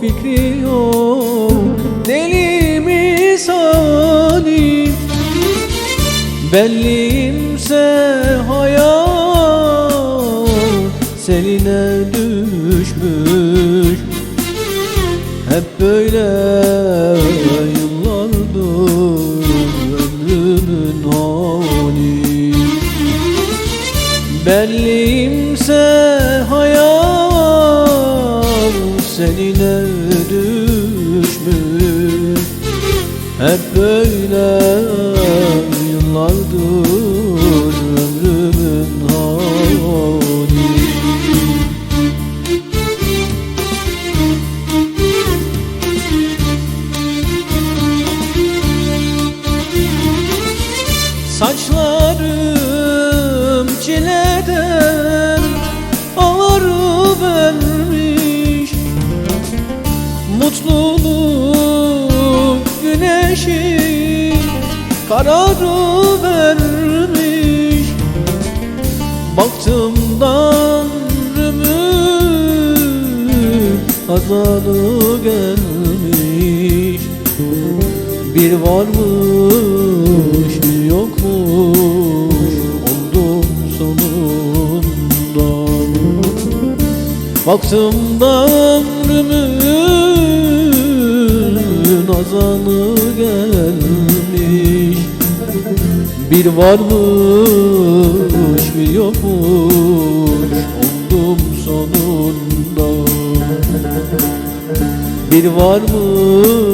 fikri yok. Deli misali Bellimse hayal Seline düşmüş. Hep böyle yıllardır ömrümün hali. Bellimse hayal seninle Saçlarım çileden ağrı vermiş. Mutluluk güneşi kararı vermiş. Baktığımdan ömrümün azanı gelmiş. Bir varmış Baktığımda ömrümün azanı gelmiş. Bir varmış bir yokmuş oldum sonunda. Bir varmış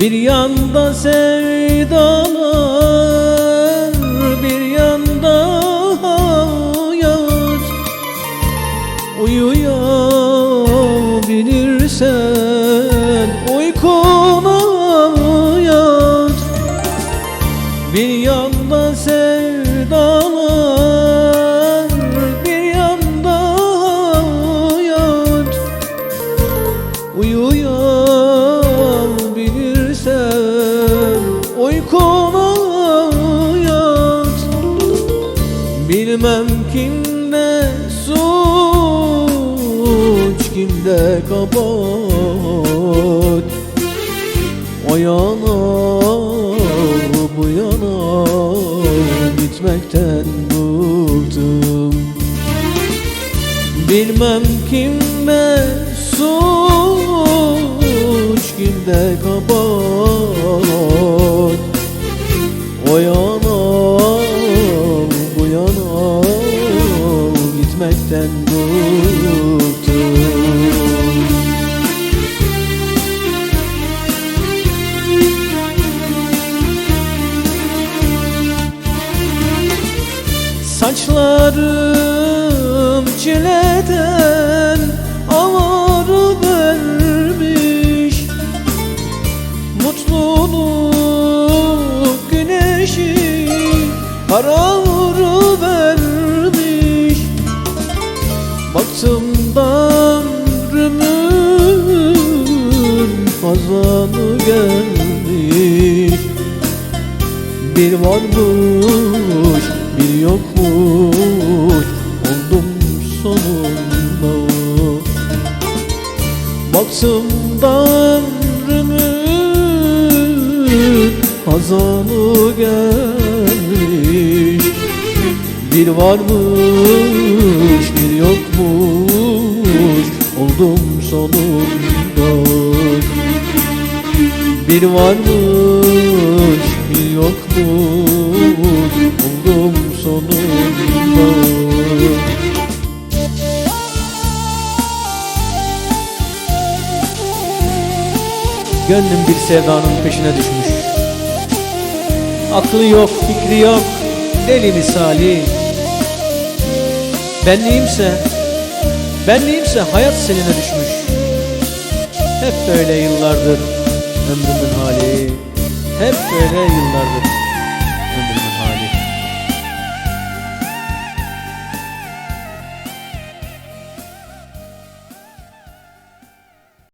Bir yanda sevdalar Bir yanda hayat. Uyuyabilirsen Bilmem kimde suç kimde kabahat O yana bu yana gitmekten bıktım. Bilmem kime Saçlarım çileden ağrı vermiş Mutluluk güneşi kararı vermiş Baktımdan ömrümün hazanı gelmiş. Bir varmış bir yokmuş. Sonunda. Baktım da ömrümün hazanı gelmiş. Bir varmış bir yokmuş. Oldum sonunda. Bir varmış bir yokmuş sonunda Gönlüm bir sevdanın peşine düşmüş. Aklı yok, fikri yok, deli misali. Benliğimse, benliğimse hayat seline düşmüş. Hep böyle yıllardır ömrümün hali. Hep böyle yıllardır